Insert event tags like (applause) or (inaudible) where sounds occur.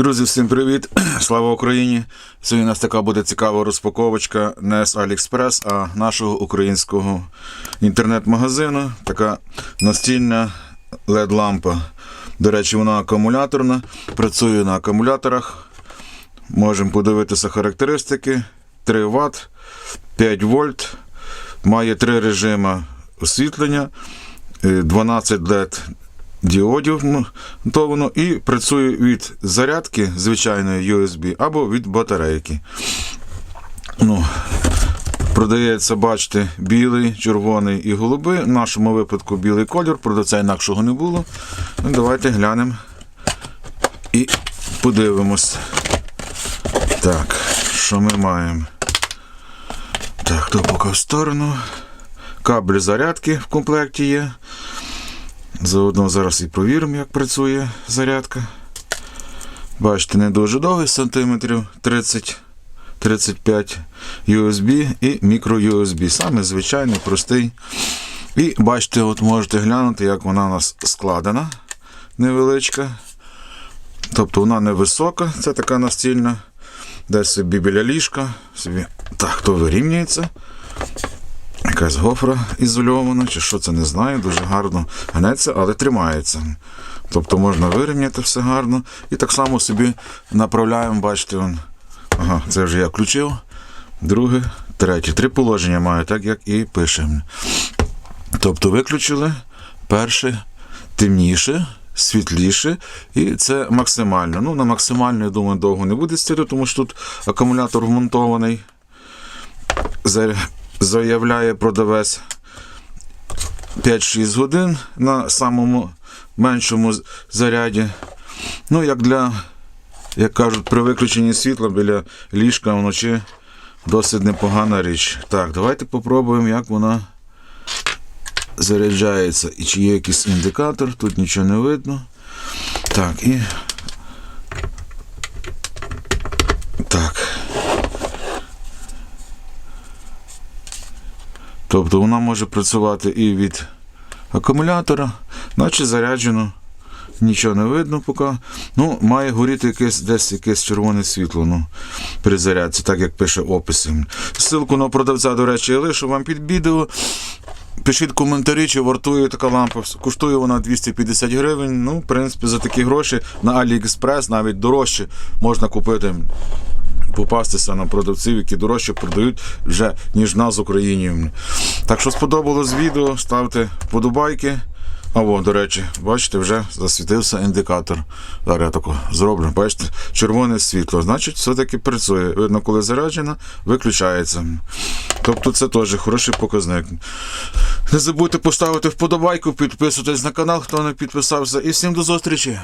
Друзі, всім привіт! (clears throat) Слава Україні! Сьогодні у нас така буде цікава розпаковочка не з AliExpress, а нашого українського інтернет-магазину. Така настільна LED-лампа. До речі, вона акумуляторна, працює на акумуляторах. Можемо подивитися характеристики: 3 Вт, 5 вольт, має три режими освітлення, е, 12 LED діодів монтовано і працює від зарядки звичайної USB або від батарейки. Ну, продається, бачите, білий, червоний і голубий. В нашому випадку білий колір, продавця інакшого не було. Ну, давайте глянемо і подивимось. Так, що ми маємо? Так, то поки в сторону. Кабель зарядки в комплекті є. Заодно зараз і провіримо, як працює зарядка. Бачите, не дуже довгий, сантиметрів 30-35 USB і мікро USB. Саме звичайний, простий. І бачите, от можете глянути, як вона у нас складена невеличка. Тобто вона невисока, це така настільна. Десь собі біля ліжка. Собі так, то вирівнюється. Якась гофра ізольована, чи що це не знаю, дуже гарно гнеться, але тримається. Тобто можна вирівняти все гарно. І так само собі направляємо, бачите, вон. Ага, це вже я включив. Друге, третє. Три положення маю, так як і пишемо. Тобто виключили перше темніше, світліше, і це максимально. Ну, на максимально, я думаю, довго не буде стілю, тому що тут акумулятор вмонтований. За- Заявляє продавець 5-6 годин на самому меншому заряді. Ну, як для, як кажуть, при виключенні світла біля ліжка вночі досить непогана річ. Так, давайте попробуємо, як вона заряджається. І чи є якийсь індикатор, тут нічого не видно. Так, і. Так. Тобто вона може працювати і від акумулятора, наче заряджено. Нічого не видно поки. Ну, має горіти якесь, десь якесь червоне світло ну, при зарядці, так як пише опис. Ссылку на продавця, до речі, я лишу вам під відео. Пишіть коментарі, чи вартує така лампа. Коштує вона 250 гривень. Ну, в принципі, за такі гроші на AliExpress навіть дорожче можна купити попастися на продавців, які дорожче продають вже, ніж нас в Україні. Так що сподобалось відео, ставте вподобайки. А во, до речі, бачите, вже засвітився індикатор. Зараз я тако зроблю. Бачите, червоне світло. Значить, все-таки працює. Видно, коли заряджена, виключається. Тобто це теж хороший показник. Не забудьте поставити вподобайку, підписуйтесь на канал, хто не підписався. І всім до зустрічі!